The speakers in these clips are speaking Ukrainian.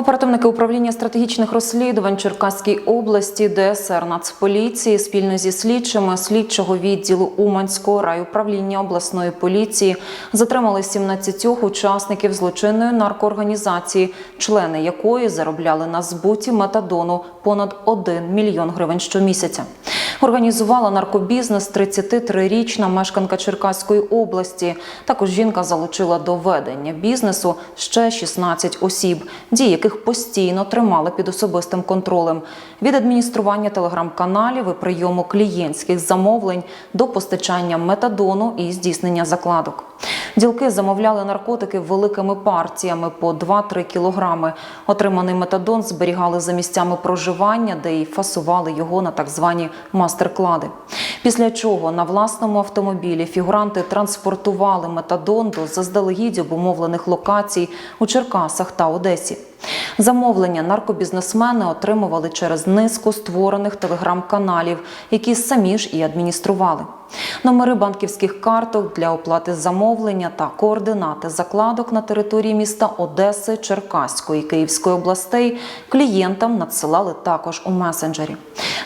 Оперативники управління стратегічних розслідувань Черкаській області ДСР Нацполіції спільно зі слідчими слідчого відділу Уманського райуправління обласної поліції затримали 17 учасників злочинної наркоорганізації, члени якої заробляли на збуті метадону понад 1 мільйон гривень щомісяця. Організувала наркобізнес 33-річна мешканка Черкаської області. Також жінка залучила до ведення бізнесу ще 16 осіб, дії яких постійно тримали під особистим контролем від адміністрування телеграм-каналів і прийому клієнтських замовлень до постачання метадону і здійснення закладок. Ділки замовляли наркотики великими партіями по 2-3 кілограми. Отриманий метадон зберігали за місцями проживання, де й фасували його на так звані мастер-клади. Після чого на власному автомобілі фігуранти транспортували метадон до заздалегідь обумовлених локацій у Черкасах та Одесі. Замовлення наркобізнесмени отримували через низку створених телеграм-каналів, які самі ж і адміністрували. Номери банківських карток для оплати замовлення та координати закладок на території міста Одеси, Черкаської, Київської областей клієнтам надсилали також у месенджері.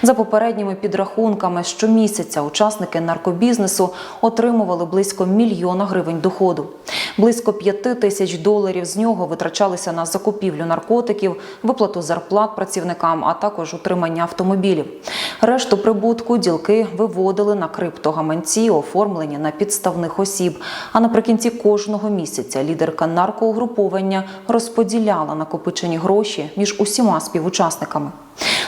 За попередніми підрахунками, щомісяця учасники наркобізнесу отримували близько мільйона гривень доходу. Близько п'яти тисяч доларів з нього витрачалися на закупівлю наркотиків, виплату зарплат працівникам, а також утримання автомобілів. Решту прибутку ділки виводили на криптогаманці, оформлені на підставних осіб. А наприкінці кожного місяця лідерка наркоугруповання розподіляла накопичені гроші між усіма співучасниками.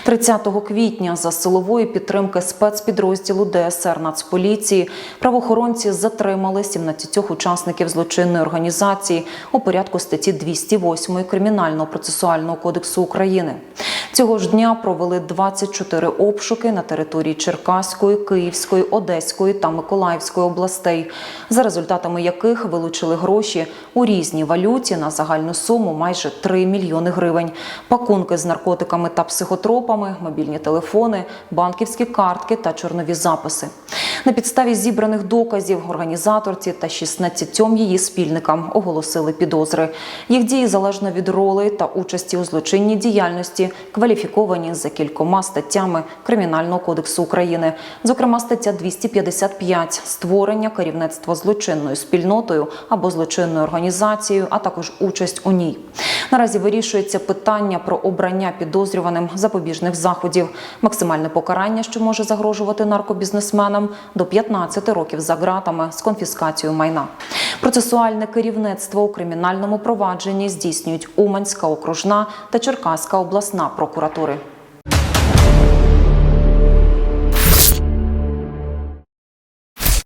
30 квітня за силової підтримки спецпідрозділу ДСР Нацполіції правоохоронці затримали 17 учасників злочинної організації у порядку статті 208 Кримінального процесуального кодексу України. Цього ж дня провели 24 обшуки на території Черкаської, Київської, Одеської та Миколаївської областей, за результатами яких вилучили гроші у різній валюті на загальну суму майже 3 мільйони гривень, пакунки з наркотиками та психотропами, мобільні телефони, банківські картки та чорнові записи. На підставі зібраних доказів організаторці та 16 її спільникам оголосили підозри. Їх дії залежно від ролей та участі у злочинній діяльності кваліфіковані за кількома статтями Кримінального кодексу України, зокрема стаття 255 створення керівництва злочинною спільнотою або злочинною організацією, а також участь у ній. Наразі вирішується питання про обрання підозрюваним запобіжних заходів, максимальне покарання, що може загрожувати наркобізнесменам до 15 років за ґратами з конфіскацією майна. Процесуальне керівництво у кримінальному провадженні здійснюють Уманська окружна та Черкаська обласна прокуратури.